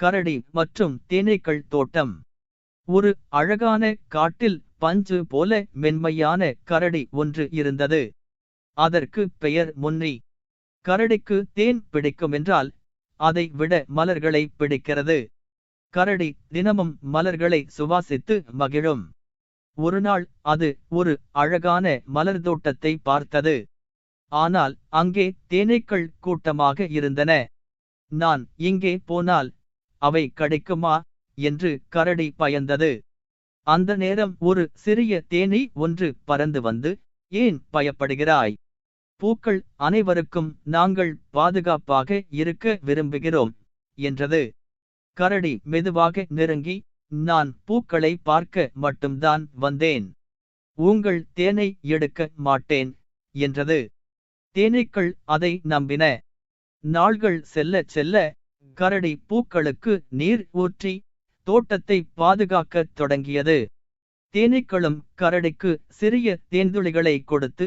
கரடி மற்றும் தேனீக்கள் தோட்டம். ஒரு அழகான காட்டில் பஞ்சு போல மென்மையான கரடி ஒன்று இருந்தது. அதற்கு பெயர் முன்னி. கரடிக்கு தேன் பிடிக்குமென்றால் அதை விட மலர்களை பிடிக்கிறது. கரடி தினமும் மலர்களை சுவாசித்து மகிழும். ஒருநாள் அது ஒரு அழகான மலர் தோட்டத்தை பார்த்தது. ஆனால் அங்கே தேனீக்கள் கூட்டமாக இருந்தன. நான் இங்கே போனால் அவை கிடைக்குமா? என்று கரடி பயந்தது. அந்த நேரம் ஒரு சிறிய தேனீ ஒன்று பறந்து வந்து ஏன் பயப்படுகிறாய்? பூக்கள் அனைவருக்கும் நாங்கள் பாதுகாப்பாக இருக்க விரும்புகிறோம் என்றது. கரடி மெதுவாக நெருங்கி நான் பூக்களை பார்க்க மட்டும்தான் வந்தேன். உங்கள் தேனை எடுக்க மாட்டேன் என்றது. தேனீக்கள் அதை நம்பின. நாள்கள் செல்ல செல்ல கரடி பூக்களுக்கு நீர் ஊற்றி தோட்டத்தை பாதுகாக்கத் தொடங்கியது. தேனீக்களும் கரடிக்கு சிறிய தேன்துளிகளை கொடுத்து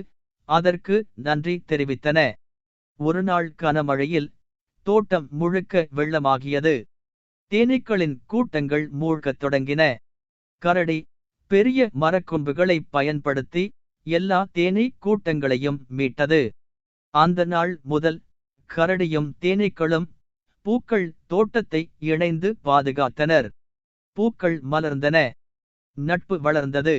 அதற்கு நன்றி தெரிவித்தன. ஒருநாள் கனமழையில் தோட்டம் முழுக்க வெள்ளமாகியது. தேனீக்களின் கூட்டங்கள் மூழ்கத் தொடங்கின. கரடி பெரிய மரக்கொம்புகளை பயன்படுத்தி எல்லா தேனீ கூட்டங்களையும் மீட்டது. அந்த நாள் முதல் கரடியும் தேனீக்களும் பூக்கள் தோட்டத்தை இணைந்து பாதுகாத்தனர். பூக்கள் மலர்ந்தன. நட்பு வளர்ந்தது.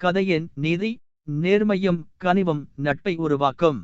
கதையின் நீதி நேர்மையும் கனிவும் நட்பை உருவாக்கும்.